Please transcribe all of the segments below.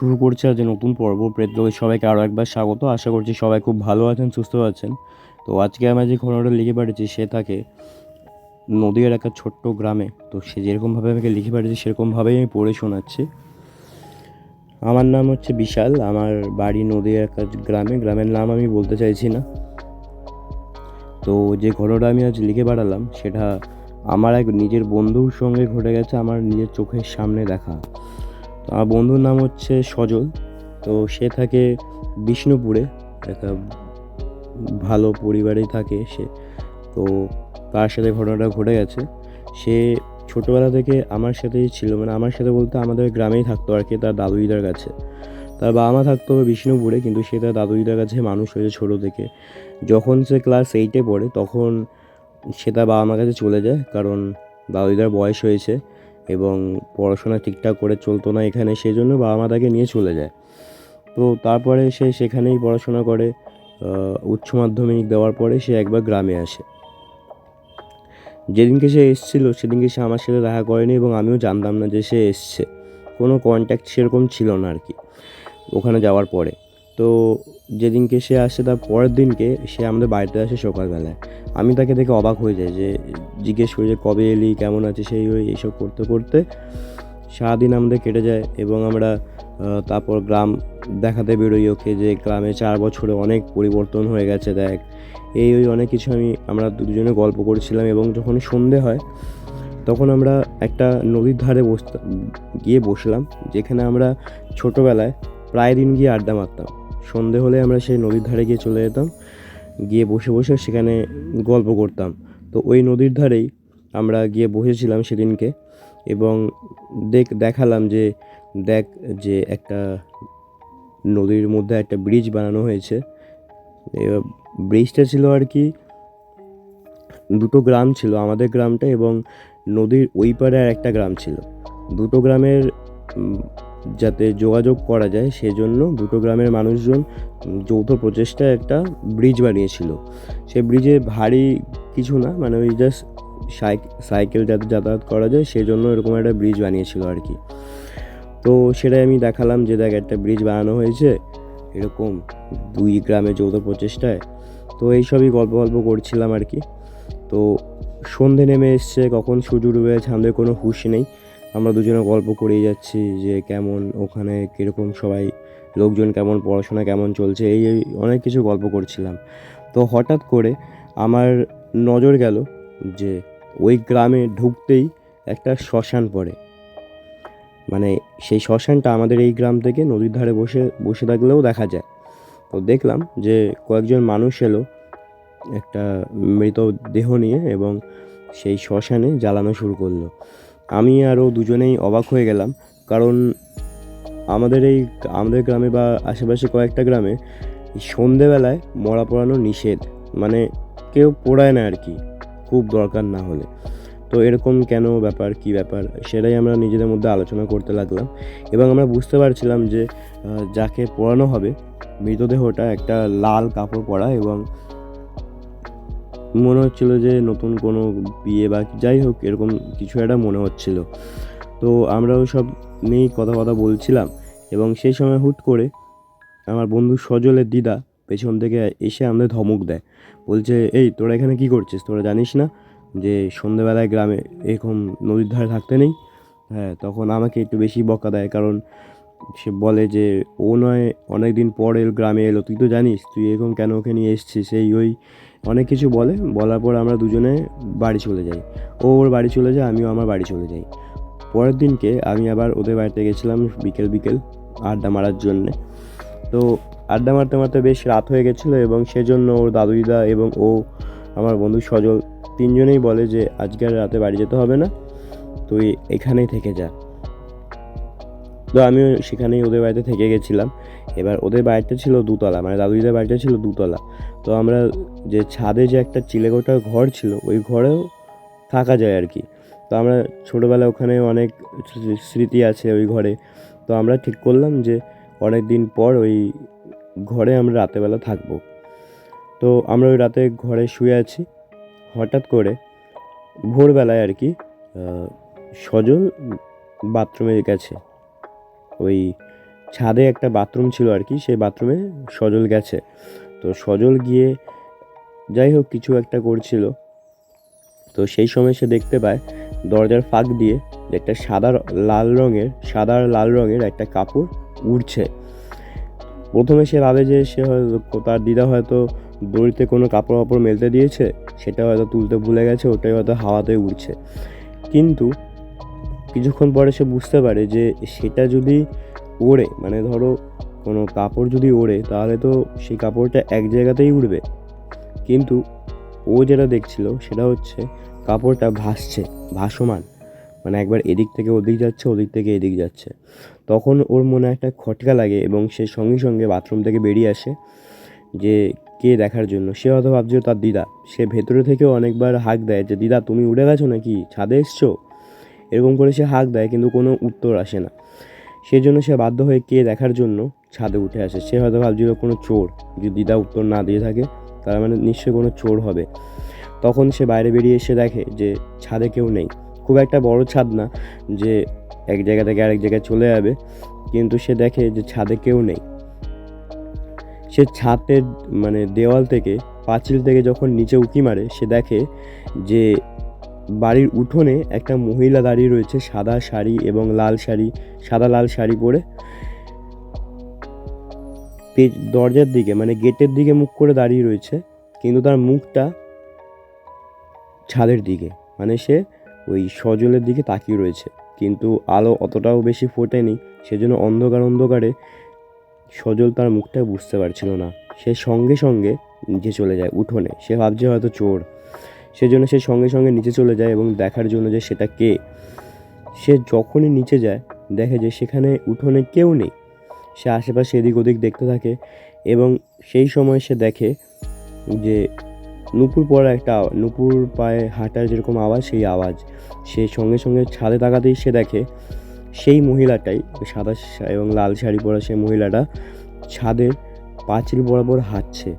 শুরু করছে আজ নতুন পর্ব। প্রেতলোকে সবাইকে আরও একবার স্বাগত। আশা করছি সবাই খুব ভালো আছেন, সুস্থ আছেন। তো আজকে আমরা যে ঘটনাটা লিখে পাঠিয়েছি, সে থাকে নদীর একটা ছোট্ট গ্রামে। তো সে যেরকমভাবে আমাকে লিখে পাঠিয়েছে, সেরকমভাবেই আমি পড়ে শোনাচ্ছি। আমার নাম হচ্ছে বিশাল। আমার বাড়ি নদীর একটা গ্রামে। গ্রামের নাম আমি বলতে চাইছি না। তো যে ঘটনাটা আমি আজ লিখে পাঠালাম, সেটা আমার এক নিজের বন্ধুর সঙ্গে ঘটে গেছে। আমার নিজের চোখের সামনে দেখা। আমার বন্ধুর নাম হচ্ছে সজল। তো সে থাকে বিষ্ণুপুরে। একটা ভালো পরিবারেই থাকে সে। তো তার সাথে ঘটনাটা ঘটে গেছে। সে ছোটোবেলা থেকে আমার সাথেই ছিল। মানে আমার সাথে বলতে আমাদের গ্রামেই থাকতো আর কি, তার দাদু দিদার কাছে। তার বাবা মা থাকতো বিষ্ণুপুরে, কিন্তু সে তার দাদু দিদার কাছে মানুষ হয়েছে ছোটো থেকে। যখন সে ক্লাস এইটে পড়ে, তখন সে তার বাবা মার কাছে চলে যায়। কারণ দাদু দিদার বয়স হয়েছে। এবং পড়াশোনা ঠিকঠাক করে চলতো না এখানে সেই জন্য বাবা মা তাকে নিয়ে চলে যায়। তো তারপরে সে সেখানেই পড়াশোনা করে উচ্চ মাধ্যমিক দেওয়ার পরে সে একবার গ্রামে আসে। যেদিনকে সে এসেছিল, সেদিনকে সে আমার সাথে দেখা করেনি এবং আমিও জানতাম না যে সে এসছে। কোনো কন্ট্যাক্ট সেরকম ছিল না আর কি। ওখানে যাওয়ার পরে। তো যেদিনকে সে আসে তার পরের দিনকে সে আমাদের বাড়িতে আসে সকালবেলায়। আমি তাকে দেখে অবাক হয়ে যাই যে জিজ্ঞেস করি যে, কবে এলি? কেমন আছে সেই ওই এইসব করতে করতে সারাদিন আমাদের কেটে যায় এবং আমরা তারপর গ্রাম দেখাতে বেরোই ওকে যে গ্রামে চার বছরে অনেক পরিবর্তন হয়ে গেছে, দেখ। এই ওই অনেক কিছু আমি, আমরা দুজনে গল্প করছিলাম এবং যখন সন্ধে হয় তখন আমরা একটা নদীর ধারে বসতাম গিয়ে বসলাম, যেখানে আমরা ছোটোবেলায় প্রায় দিন গিয়ে আড্ডা মারতাম। সন্ধে হলে আমরা সেই নদীর ধারে গিয়ে চলে যেতাম। গিয়ে বসে বসে সেখানে গল্প করতাম। তো ওই নদীর ধারেই আমরা গিয়ে বসেছিলাম সেদিনকে এবং দেখ, দেখালাম যে, দেখ যে একটা নদীর মধ্যে একটা ব্রিজ বানানো হয়েছে। ব্রিজটা ছিল আর কি দুটো গ্রাম ছিল, আমাদের গ্রামটা এবং নদীর ওই পারে আর একটা গ্রাম ছিল। দুটো গ্রামের যাতে যোগাযোগ করা যায়, সেজন্য দুটো গ্রামের মানুষজন যৌথ প্রচেষ্টায় একটা ব্রিজ বানিয়েছিল। সে ব্রিজে ভারী কিছু না মানে ওই জাস্ট সাইকেল যাতে, যাতায়াত করা যায়, সেজন্য এরকম একটা ব্রিজ বানিয়েছিল আর কি। তো সেটাই আমি দেখালাম যে দেখ একটা ব্রিজ বানানো হয়েছে, এরকম দুই গ্রামে যৌথ প্রচেষ্টায়। তো এইসবই গল্প গল্প করছিলাম আর কি। তো সন্ধে নেমে এসছে, কখন সূর্য ডুবে গেছে আমাদের কোনো হুঁশ নেই। আমরা দুজনে গল্প করেই যাচ্ছি যে কেমন, ওখানে কীরকম সবাই, লোকজন কেমন, পড়াশোনা কেমন চলছে, এই এই অনেক কিছু গল্প করছিলাম। তো হঠাৎ করে আমার নজর গেল যে ওই গ্রামে ঢুকতেই একটা শ্মশান পড়ে। মানে সেই শ্মশানটা আমাদের এই গ্রাম থেকে নদীর ধারে বসে বসে থাকলেও দেখা যায়। তো দেখলাম যে কয়েকজন মানুষ এলো একটা মৃত দেহ নিয়ে এবং সেই শ্মশানে জ্বালানো শুরু করল। আমি আরও দুজনেই অবাক হয়ে গেলাম। কারণ আমাদের এই, আমাদের গ্রামে বা আশেপাশে কয়েকটা গ্রামে সন্ধেবেলায় মরা পড়ানো নিষেধ। মানে কেউ পোড়ায় না আর কি খুব দরকার না হলে। তো এরকম কেন ব্যাপার, কি ব্যাপার, সেটাই আমরা নিজেদের মধ্যে আলোচনা করতে লাগলাম। এবং আমরা বুঝতে পারছিলাম যে যাকে পোড়ানো হবে, মৃতদেহটা একটা লাল কাপড় পরা এবং মনে হচ্ছিল যে নতুন কোনো বিয়ে বা যাই হোক, এরকম কিছু একটা মনে হচ্ছিল। তো আমরাও সব নিয়েই কথা কথা বলছিলাম এবং সেই সময় হুট করে আমার বন্ধু সজলের দিদা পেছন থেকে এসে আমাদের ধমক দেয়। বলছে, এই, তোরা এখানে কি করছিস? তোরা জানিস না যে সন্ধেবেলায় গ্রামে এরকম নদীর ধারে থাকতে নেই? হ্যাঁ তখন আমাকে একটু বেশি বকা দেয় কারণ সে বলে যে, ও নয় অনেক দিন পর এল, গ্রামে এলো। তুই তো জানিস, তুই এরকম কেন ওকে নিয়ে এসছিস? এই ওই অনেক কিছু বলে। বলার পর আমরা দুজনে বাড়ি চলে যাই। ও ওর বাড়ি চলে যায়, আমিও আমার বাড়ি চলে যাই। পরের দিনকে আমি আবার ওদের বাড়িতে গেছিলাম বিকেল বিকেল আড্ডা মারার জন্যে। তো আড্ডা মারতে মারতে বেশ রাত হয়ে গেছিল এবং সেজন্য ওর দাদু দিদা এবং ও আমার বন্ধু সজল তিনজনেই বলে যে আজকে আর রাতে বাড়ি যেতে হবে না। তুই এখানেই থেকে যা। তো আমিও সেখানেই ওদের বাড়িতে থেকে গেছিলাম। এবার ওদের বাড়িটা ছিল দুতলা মানে দাদু দিদার বাড়িটা ছিল দুতলা। তো আমরা যে ছাদে যে একটা চিলেকোঠার ঘর ছিল, ওই ঘরেও থাকা যায় আর কি। তো আমরা ছোটোবেলায় ওখানে অনেক স্মৃতি আছে ওই ঘরে। তো আমরা ঠিক করলাম যে অনেক দিন পর ওই ঘরে আমরা রাতেরবেলা থাকব। তো আমরা ওই রাতে ঘরে শুয়ে আছি। হঠাৎ করে ভোরবেলায় আর কি সজল বাথরুমে গেছে। ওই ছাদে একটা বাথরুম ছিল আর কি, সেই বাথরুমে সজল গেছে। তো সজল গিয়ে যাই হোক কিছু একটা করছিল। তো সেই সময় সে দেখতে পায় দরজার ফাঁক দিয়ে একটা সাদা লাল রঙের, সাদা লাল রঙের একটা কাপড় উড়ছে। প্রথমে সে ভাবে যে সে হয়তো তার দিদা হয়তো দড়িতে কোনো কাপড় কাপড় মেলতে দিয়েছে, সেটা হয়তো তুলতে ভুলে গেছে, ওটাই হয়তো হাওয়াতে উড়ছে। কিন্তু কিছুক্ষণ পরে সে বুঝতে পারে যে সেটা যদি ওড়ে মানে ধরো কোনো কাপড় যদি ওড়ে, তাহলে তো সেই কাপড়টা এক জায়গাতেই উড়বে। কিন্তু ও যেটা দেখছিল সেটা হচ্ছে কাপড়টা ভাসছে, ভাসমান। মানে একবার এদিক থেকে ওদিক যাচ্ছে, ওদিক থেকে এদিক যাচ্ছে। তখন ওর মনে একটা খটকা লাগে এবং সে সঙ্গে সঙ্গে বাথরুম থেকে বেরিয়ে আসে যে কে দেখার জন্য। সে হয়তো ভাবছিল তার দিদা। সে ভেতরে থেকেও অনেকবার হাঁক দেয় যে, দিদা, তুমি উড়ে গেছো নাকি? ছাদে এসছো? এরকম করে সে হাঁক দেয়, কিন্তু কোনো উত্তর আসে না। সেই জন্য সে বাধ্য হয়ে কে দেখার জন্য ছাদে উঠে আসে। সে হয়তো ভাবছিল কোনো চোর, যদি দিদা উত্তর না দিয়ে থাকে, তার মানে নিশ্চয়ই কোনো চোর হবে। তখন সে বাইরে বেরিয়ে এসে দেখে যে ছাদে কেউ নেই। খুব একটা বড় ছাদ না, যে এক জায়গা থেকে আরেক জায়গায় চলে যাবে, কিন্তু সে দেখে যে ছাদে কেউ নেই। সে ছাদের মানে দেওয়াল থেকে, পাঁচিল থেকে যখন নিচে উঁকি মারে, সে দেখে যে বাড়ির উঠোনে একটা মহিলা দাঁড়িয়ে রয়েছে, সাদা শাড়ি এবং লাল শাড়ি, সাদা লাল শাড়ি পরে। দরজার দিকে মানে গেটের দিকে মুখ করে দাঁড়িয়ে রয়েছে, কিন্তু তার মুখটা ছাদের দিকে মানে সে ওই সজলের দিকে তাকিয়ে রয়েছে। কিন্তু আলো অতটাও বেশি ফোটেনি, সেজন্য অন্ধকার অন্ধকারে সজল তার মুখটা বুঝতে পারছিল না। সে সঙ্গে সঙ্গে নিচে চলে যায় উঠোনে, সে ভাবছে হয়তো চোর। সেজন্য সে সঙ্গে সঙ্গে নিচে চলে যায় এবং দেখার জন্য যে সেটা কে। সে যখনই নিচে যায়, দেখে যে সেখানে উঠোনে কেউ নেই। সে আশেপাশে এদিক ওদিক দেখতে থাকে এবং সেই সময় সে দেখে যে নুপুর পড়া একটা, নুপুর পায়ে হাঁটার যেরকম আওয়াজ, সেই আওয়াজ। সে সঙ্গে সঙ্গে ছাদে তাকাতেই সে দেখে সেই মহিলাটাই, সাদা এবং লাল শাড়ি পরা সেই মহিলাটা ছাদের পাঁচিল বরাবর হাঁটছে।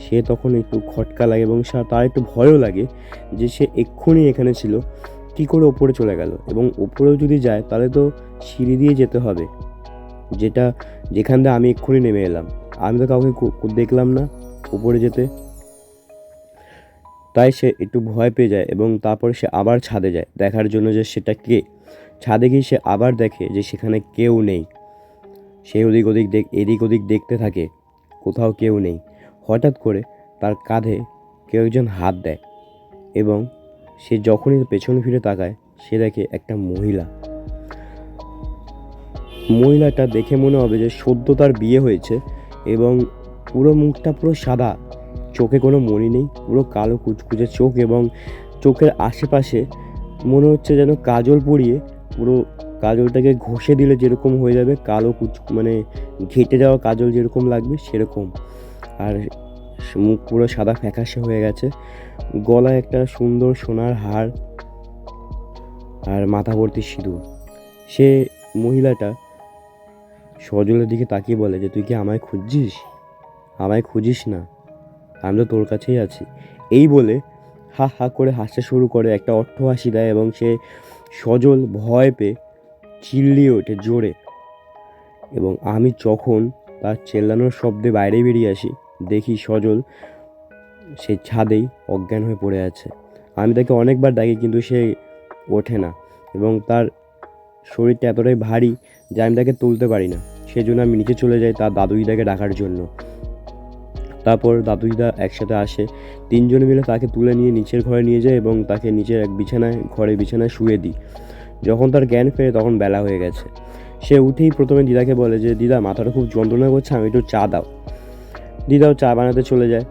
সে তখন একটু খটকা লাগে এবং তার একটু ভয়ও লাগে যে সে এক্ষুনি এখানে ছিল। কী করে ওপরে চলে গেল? এবং ওপরেও যদি যায়, তাহলে তো সিঁড়ি দিয়ে যেতে হবে। যেটা যেখান দিয়ে আমি এক্ষুনি নেমে এলাম। আমি তো কাউকে দেখলাম না উপরে যেতে। তাই সে একটু ভয় পেয়ে যায় এবং তারপর সে আবার ছাদে যায়। দেখার জন্য যে সেটা কে? ছাদে গিয়ে সে আবার দেখে যে সেখানে কেউ নেই। সে ওদিক ওদিক দেখ এদিক ওদিক দেখতে থাকে। কোথাও কেউ নেই। হঠাৎ করে তার কাঁধে কেউ একজন হাত দেয় এবং সে যখনই পেছন ফিরে তাকায়, সে দেখে একটা মহিলা। মহিলাটা দেখে মনে হবে যে সদ্য তার বিয়ে হয়েছে এবং পুরো মুখটা পুরো সাদা, চোখে কোনো মনি নেই, পুরো কালো কুচকুচে চোখ এবং চোখের আশেপাশে মনে হচ্ছে যেন কাজল পরিয়ে পুরো কাজলটাকে ঘষে দিলে যেরকম হয়ে যাবে, কালো কুচ মানে ঘেটে যাওয়া কাজল যেরকম লাগবে সেরকম। আর মুখ পুরো সাদা ফ্যাকাশে হয়ে গেছে। গলায় একটা সুন্দর সোনার হার আর মাথা ভর্তি সিঁদুর। সে মহিলাটা সজলের দিকে তাকিয়ে বলে যে, তুই কি আমায় খুঁজছিস? আমায় খুঁজিস না। আমি তো তোর কাছেই আছি। এই বলে হা হা করে হাসতে শুরু করে, একটা অট্ট হাসি দেয় এবং সে সজল ভয় পেয়ে চিল্লিয়ে ওঠে জোরে। এবং আমি যখন তার চেল্লানোর শব্দে বাইরে বেরিয়ে আসি দেখি সজল সে ছাদেই অজ্ঞান হয়ে পড়ে আছে। আমি তাকে অনেকবার ডাকি, কিন্তু সে ওঠে না এবং তার শরীরটা এতটাই ভারী যে আমি তাকে তুলতে পারি না। সেজন্য আমি নিচে চলে যাই তার দাদুইদাকে ডাকার জন্য। তারপর দাদুইদা একসাথে আসে। তিনজন মিলে তাকে তুলে নিয়ে নিচের ঘরে নিয়ে যায় এবং তাকে নিচের এক বিছানায় ঘরে বিছানায় শুয়ে দিই। যখন তার জ্ঞান ফেরে তখন বেলা হয়ে গেছে। সে উঠেই প্রথমে দিদাকে বলে যে, দিদা, মাথাটা খুব যন্ত্রণা করছে, আমি একটু চা দাও। দিদাও চা বানাতে চলে যায়।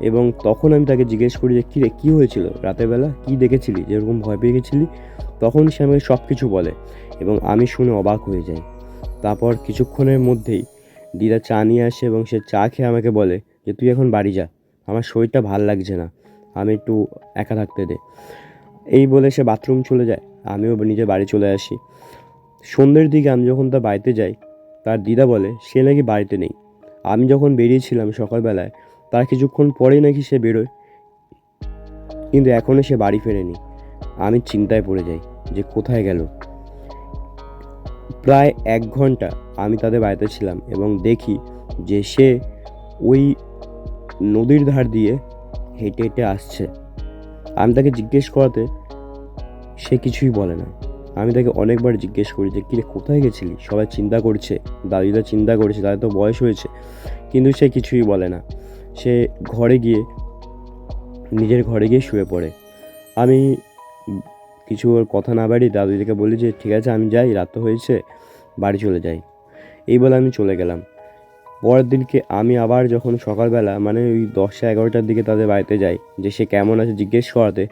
এবং তখন আমি তাকে জিজ্ঞেস করি যে কী রে কী হয়েছিল? রাতের বেলা কী দেখেছিলি? যেরকম ভয় পেয়ে গেছিলি? তখন সে আমাকে সব কিছু বলে এবং আমি শুনে অবাক হয়ে যাই। তারপর কিছুক্ষণের মধ্যেই দিদা চা নিয়ে আসে এবং সে চা খেয়ে আমাকে বলে যে, তুই এখন বাড়ি যা। আমার শরীরটা ভালো লাগছে না। আমি একটু একা থাকতে দে। এই বলে সে বাথরুম চলে যায়। আমিও নিজে বাড়ি চলে আসি। সন্ধ্যের দিকে আমি যখন তার বাড়িতে যাই, তার দিদা বলে, সে নাকি বাড়িতে নেই। আমি যখন বেরিয়েছিলাম সকালবেলায়, তার কিছুক্ষণ পরেই নাকি সে বেরোয়। কিন্তু এখনও সে বাড়ি ফেরেনি। আমি চিন্তায় পড়ে যাই যে কোথায় গেল। প্রায় এক ঘণ্টা আমি তাদের বাড়িতে ছিলাম এবং দেখি যে সে ওই নদীর ধার দিয়ে হেঁটে হেঁটে আসছে। আমি তাকে জিজ্ঞেস করাতে সে কিছুই বলে না। আমি তাকে অনেকবার জিজ্ঞেস করি যে, কিরে, কোথায় গেছিলি? সবাই চিন্তা করছে দাদিদা চিন্তা করছে, তাদের তো বয়স হয়েছে, কিন্তু সে কিছুই বলে না। সে ঘরে গিয়ে, নিজের ঘরে গিয়ে শুয়ে পড়ে। আমি কিছু ওর কথা না বাড়ি দাদুদিকে বলি যে, ঠিক আছে, আমি যাই, রাত তো হয়েছে, বাড়ি চলে যাই। এই বলে আমি চলে গেলাম। পরের দিনকে আমি আবার যখন সকালবেলা মানে ওই দশটা এগারোটার দিকে তাদের বাড়িতে যাই, যে সে কেমন আছে জিজ্ঞেস করাতে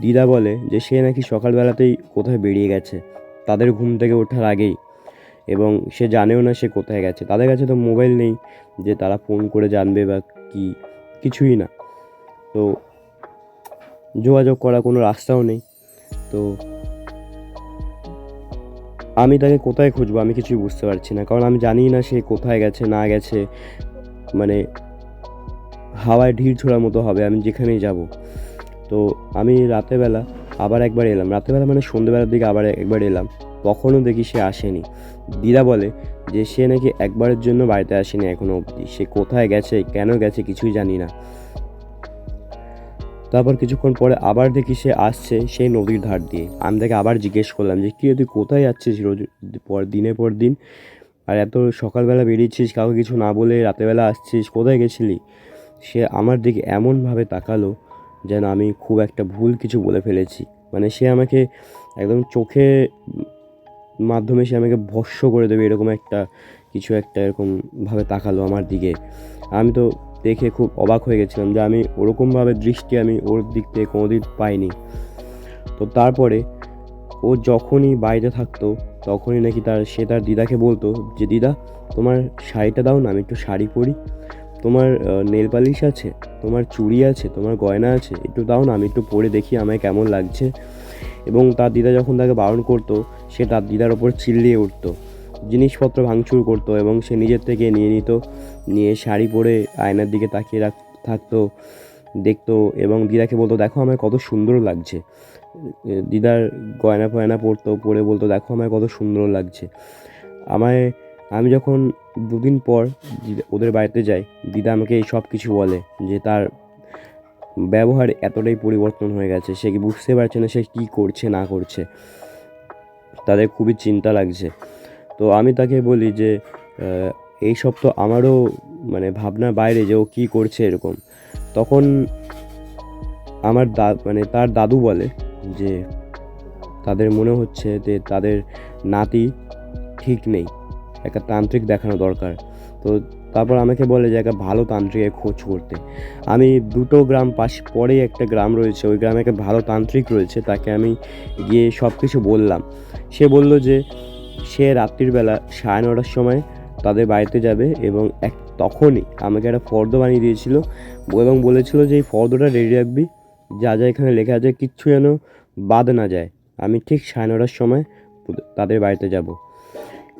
দিদা বলে যে সে নাকি সকালবেলাতেই কোথায় বেরিয়ে গেছে। তাদের ঘুম থেকে ওঠার আগেই। এবং সে জানেও না সে কোথায় গেছে। তাদের কাছে তো মোবাইল নেই যে তারা ফোন করে জানবে বা কি, কিছুই না। তো যোগাযোগ করার কোনো রাস্তাও নেই। তো আমি তাকে কোথায় খুঁজবো আমি কিছুই বুঝতে পারছি না। কারণ আমি জানি না সে কোথায় গেছে, না গেছে। মানে হাওয়ায় ঢিল ছোড়ার মতো হবে, আমি যেখানেই যাব। তো আমি রাতেরবেলা আবার একবার এলাম। রাতেরবেলা মানে সন্ধ্যেবেলার দিকে আবার একবার এলাম। কখনও দেখি সে আসেনি। দিদা বলে যে সে নাকি একবারের জন্য বাড়িতে আসেনি এখনও অবধি। সে কোথায় গেছে, কেন গেছে কিছুই জানি না। তারপর কিছুক্ষণ পরে আবার দেখি সে আসছে সেই নদীর ধার দিয়ে। আমি তাকে আবার জিজ্ঞেস করলাম যে, কী তুই কোথায় যাচ্ছিস রোজ পর দিনের পর দিন? আর এত সকালবেলা বেরিয়েছিস, কাউকে কিছু না বলে রাতেরবেলা আসছিস, কোথায় গেছিলি? সে আমার দিকে এমনভাবে তাকালো যেন আমি খুব একটা ভুল কিছু বলে ফেলেছি। মানে সে আমাকে একদম চোখে মাধ্যমে সে আমাকে ভস্য করে দেবে এরকম একটা, কিছু একটা এরকমভাবে তাকালো আমার দিকে। আমি তো দেখে খুব অবাক হয়ে গেছিলাম যে আমি ওরকমভাবে দৃষ্টি আমি ওর দিক থেকে কোনোদিন পাইনি। তো তারপরে ও যখনই বাড়িতে থাকতো, তখনই নাকি তার, সে তার দিদাকে বলতো যে, দিদা, তোমার শাড়িটা দাও না, আমি একটু শাড়ি পরি। তোমার নেল পালিশ আছে, তোমার চুড়ি আছে, তোমার গয়না আছে, একটু দাও না, আমি একটু পরে দেখি আমায় কেমন লাগছে। এবং তার দিদা যখন তাকে বারণ করতো, সে তার দিদার ওপর চিল্লিয়ে উঠতো, জিনিসপত্র ভাঙচুর করতো এবং সে নিজের থেকে নিয়ে নিত, নিয়ে শাড়ি পরে আয়নার দিকে তাকিয়ে রাখ, থাকতো, দেখতো এবং দিদাকে বলতো, দেখো আমায় কত সুন্দর লাগছে। দিদার গয়না ফয়না পরতো, পরে বলতো, দেখো আমায় কত সুন্দর লাগছে। আমায় আমি যখন দুদিন পর ওদের বাড়িতে যাই, দিদা আমাকে এই সব কিছু বলে যে তার ব্যবহার এতটাই পরিবর্তন হয়ে গেছে, সে কি বুঝতে পারছে না সে কী করছে, না করছে। তাদের খুবই চিন্তা লাগছে। তো আমি তাকে বলি যে এই সব তো আমারও মানে ভাবনার বাইরে যে ও কী করছে এরকম। তখন আমার দা মানে তার দাদু বলে যে, তাদের মনে হচ্ছে যে তাদের নাতি ঠিক নেই। একটা তান্ত্রিক দেখানো দরকার। তো তারপর আমাকে বলে যে, একটা ভালো তান্ত্রিকের খোঁজ করতে। আমি দুটো গ্রাম পাশ পরেই একটা গ্রাম রয়েছে, ওই গ্রামে একটা ভালো তান্ত্রিক রয়েছে, তাকে আমি গিয়ে সব কিছু বললাম। সে বলল যে, সে রাত্রিবেলা সাড়ে নটার সময় তাদের বাড়িতে যাবে এবং এক, তখনই আমাকে একটা ফর্দ বানিয়ে দিয়েছিল এবং বলেছিল যে, এই ফর্দটা রেডি রাখবি। যা যা এখানে লেখা আছে, কিচ্ছু যেন বাদ না যায়। আমি ঠিক সাড়ে নটার সময় তাদের বাড়িতে যাব।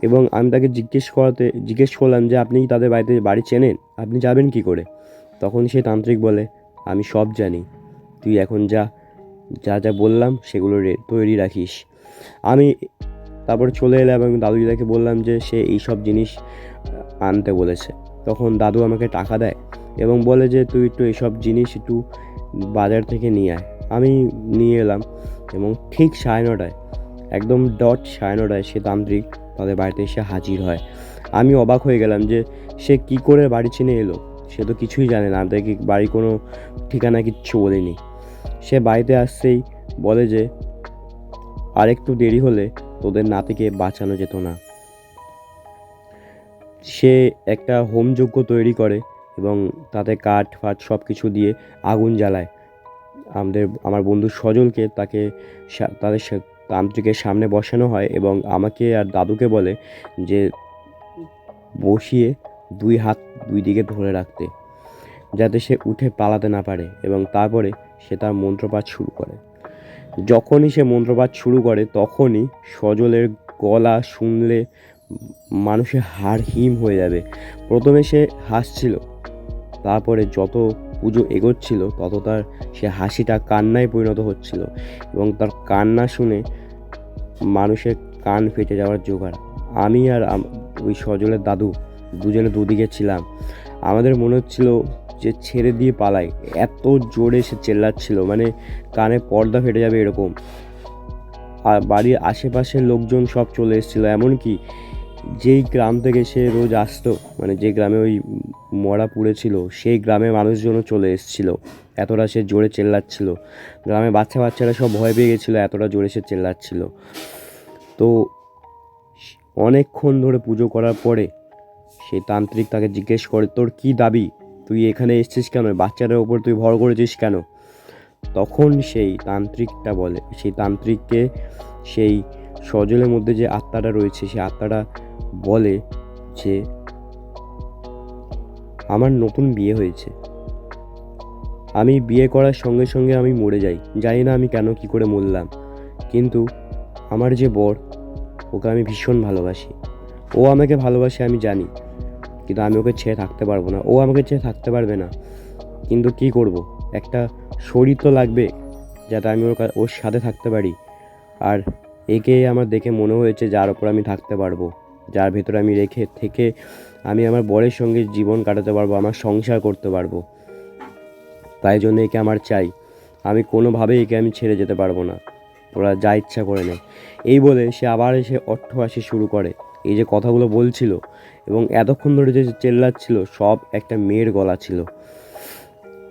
এবং আমি তাকে জিজ্ঞেস করাতে, জিজ্ঞেস করলাম যে আপনি তাদের বাড়িতে বাড়ি চেনেন? আপনি যাবেন কি করে? তখন সে তান্ত্রিক বলে, আমি সব জানি। তুই এখন যা যা যা বললাম সেগুলো তৈরি রাখিস। আমি তারপর চলে এলাম এবং দাদু দিদাকে বললাম যে সে এই সব জিনিস আনতে বলেছে। তখন দাদু আমাকে টাকা দেয় এবং বলে যে তুই একটু এইসব জিনিস একটু বাজার থেকে নিয়ে আয়। আমি নিয়ে এলাম এবং ঠিক সাড়ে নটায়, একদম ডট সাড়ে নটায় সে তান্ত্রিক তাদের বাড়িতে এসে হাজির হয়। আমি অবাক হয়ে গেলাম যে সে কি করে বাড়ি চিনে এলো? সে তো কিছুই জানে না আমাদেরকে বাড়ি কোনো ঠিকানা কিচ্ছু বলেনি। সে বাড়িতে আসছেই বলে যে, আরেকটু দেরি হলে তোদের নাতিকে বাঁচানো যেত না। সে একটা হোমযজ্ঞ তৈরি করে এবং তাতে কাঠ ফাট সব কিছু দিয়ে আগুন জ্বালায়। আমাদের, আমার বন্ধু সজলকে তাকে তাদের তান্ত্রিকের সামনে বসানো হয় এবং আমাকে আর দাদুকে বলে যে বসিয়ে দুই হাত দুই দিকে ধরে রাখতে, যাতে সে উঠে পালাতে না পারে এবং তারপরে সে তার মন্ত্রপাঠ শুরু করে। যখনই সে মন্ত্রপাঠ শুরু করে, তখনই সজলের গলা শুনলে মানুষের হাড় হিম হয়ে যাবে। প্রথমে সে হাসছিল, তারপরে যত পুজো এগোচ্ছিল, তত তার সে হাসিটা কান্নায় পরিণত হচ্ছিল এবং তার কান্না শুনে মানুষের কান ফেটে যাওয়ার জোগাড়। আমি আর ওই সজলের দাদু দুজনে দুদিকে ছিলাম। আমাদের মনে হচ্ছিল যে ছেড়ে দিয়ে পালাই। এত জোরে সে চেল্লাচ্ছিল মানে কানে পর্দা ফেটে যাবে এরকম। আর বাড়ির আশেপাশের লোকজন সব চলে এসেছিল, এমনকি যেই গ্রাম থেকে সে রোজ আসতো মানে যে গ্রামে ওই মরা পুড়েছিল সেই গ্রামে মানুষজনও চলে এসেছিল। এতটা সে জোরে চেল্লাচ্ছিল। গ্রামে বাচ্চা বাচ্চারা সব ভয় পেয়ে গেছিল, এতটা জোরে সে চেল্লাচ্ছিল। তো অনেকক্ষণ ধরে পুজো করার পরে সেই তান্ত্রিক তাকে জিজ্ঞেস করে, তোর কি দাবি? তুই এখানে এসেছিস কেন? বাচ্চাটার ওপর তুই ভর করেছিস কেন? তখন সেই তান্ত্রিকটা বলে, সেই তান্ত্রিককে সেই সজলের মধ্যে যে আত্মাটা রয়েছে, সেই আত্মাটা বলে যে আমার নতুন বিয়ে হয়েছে। আমি বিয়ে করার সঙ্গে সঙ্গে আমি মরে যাই। জানি না আমি কেন কি করে মরলাম। কিন্তু আমার যে বর, ওকে আমি ভীষণ ভালোবাসি। ও আমাকে ভালোবাসে, আমি জানি। কিন্তু আমি ওকে ছেড়ে থাকতে পারব না। ও আমাকে ছেড়ে থাকতে পারবে না। কিন্তু কি করব? একটা শরীর তো লাগবে, যাতে আমি ওর ওর সাথে থাকতে পারি। আর একে আমার দেখে মনে হয়েছে যার ওপর আমি থাকতে পারব, যার ভেতরে আমি রেখে থেকে আমি আমার বরের সঙ্গে জীবন কাটাতে পারব, আমার সংসার করতে পারব। তাই জন্য একে আমার চাই। আমি কোনোভাবেই একে আমি ছেড়ে যেতে পারব না। ওরা যা ইচ্ছা করে নেয়। এই বলে সে আবার এসে অট্টহাসি শুরু করে। এই যে কথাগুলো বলছিল এবং এতক্ষণ ধরে যে চেল্লাচ্ছিল, সব একটা মেয়ের গলা ছিল।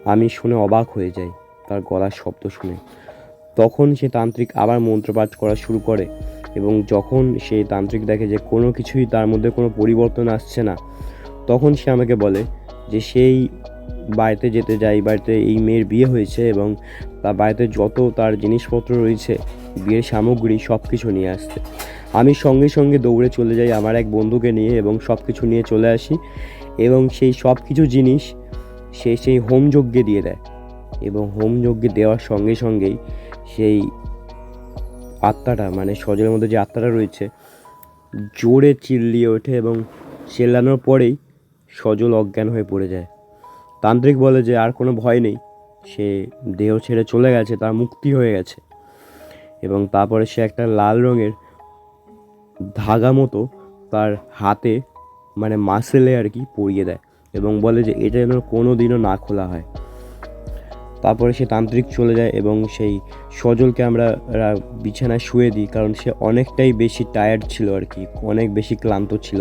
আমি শুনে অবাক হয়ে যাই। তার গলার শব্দ শুনে। তখন সে তান্ত্রিক আবার মন্ত্রপাঠ করা শুরু করে এবং যখন সে তান্ত্রিক দেখে যে কোনো কিছুই তার মধ্যে কোনো পরিবর্তন আসছে না, তখন সে আমাকে বলে যে সেই বাড়িতে যেতে যাই বাড়িতে এই মেয়ের বিয়ে হয়েছে এবং তার বাড়িতে যত তার জিনিসপত্র রয়েছে, বিয়ের সামগ্রী সব কিছু নিয়ে আসতে আমি সঙ্গে সঙ্গে দৌড়ে চলে যাই আমার এক বন্ধুকে নিয়ে এবং সব কিছু নিয়ে চলে আসি এবং সেই সব কিছু জিনিস সে সেই হোম যজ্ঞে দিয়ে দেয় এবং হোম যজ্ঞে দেওয়ার সঙ্গে সঙ্গেই সেই আত্মাটা মানে সজলের মধ্যে যে আত্মাটা রয়েছে, জোরে চিল্লিয়ে ওঠে এবং চেল্লানোর পরেই সজল অজ্ঞান হয়ে পড়ে যায়। তান্ত্রিক বলে যে আর কোনো ভয় নেই, সে দেহ ছেড়ে চলে গেছে, তার মুক্তি হয়ে গেছে। এবং তারপরে সে একটা লাল রঙের ধাগা মতো তার হাতে মানে মাসেলে আর কি, পরিয়ে দেয় এবং বলে যে এটা যেন কোনো দিনও না খোলা হয়। তারপরে সে তান্ত্রিক চলে যায় এবং সেই সজলকে আমরা বিছানায় শুয়ে দিই কারণ সে অনেকটাই বেশি টায়ার্ড ছিল আর কি, অনেক বেশি ক্লান্ত ছিল।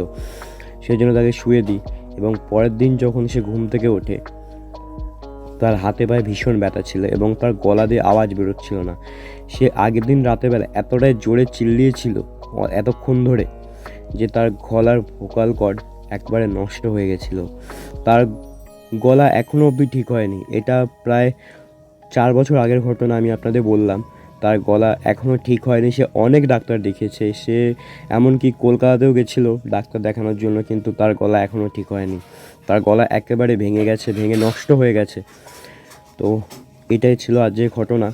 সেই জন্য তাকে শুয়ে দিই এবং পরের দিন যখন সে ঘুম থেকে ওঠে, তার হাতে পায়ে ভীষণ ব্যথা ছিল এবং তার গলা দিয়ে আওয়াজ বেরোচ্ছিল না। সে আগের দিন রাতের বেলা এতটাই জোরে চিল্লিয়েছিল এতক্ষণ ধরে যে তার গলার ভোকাল কর্ড একবারে নষ্ট হয়ে গেছিল। তার গলা এখনও অবধি ঠিক হয়নি। এটা প্রায় চার বছর আগের ঘটনা আমি আপনাদের বললাম। তার গলা এখনও ঠিক হয়নি। সে অনেক ডাক্তার দেখিয়েছে। সে এমনকি কলকাতাতেও গেছিল ডাক্তার দেখানোর জন্য, কিন্তু তার গলা এখনও ঠিক হয়নি। তার গলা একেবারে ভেঙে গেছে, ভেঙে নষ্ট হয়ে গেছে। তো এটাই ছিল আজকের ঘটনা।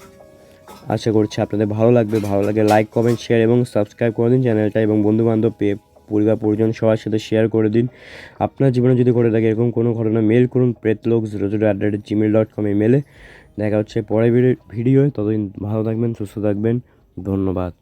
আশা করছি আপনাদের ভালো লাগবে। ভালো লাগে লাইক কমেন্ট শেয়ার এবং সাবস্ক্রাইব করে দিন চ্যানেলটা এবং বন্ধুবান্ধব পেয়ে পরিবার পরিজন সবার সাথে শেয়ার করে দিন। আপনার জীবনে যদি ঘটে থাকে এরকম কোনো ঘটনা মেল করুন প্রেতলোক zero zero at the Gmail dot কমে মেলে দেখা হচ্ছে পরের ভিডিওয়। ততদিন ভালো থাকবেন, সুস্থ থাকবেন। ধন্যবাদ।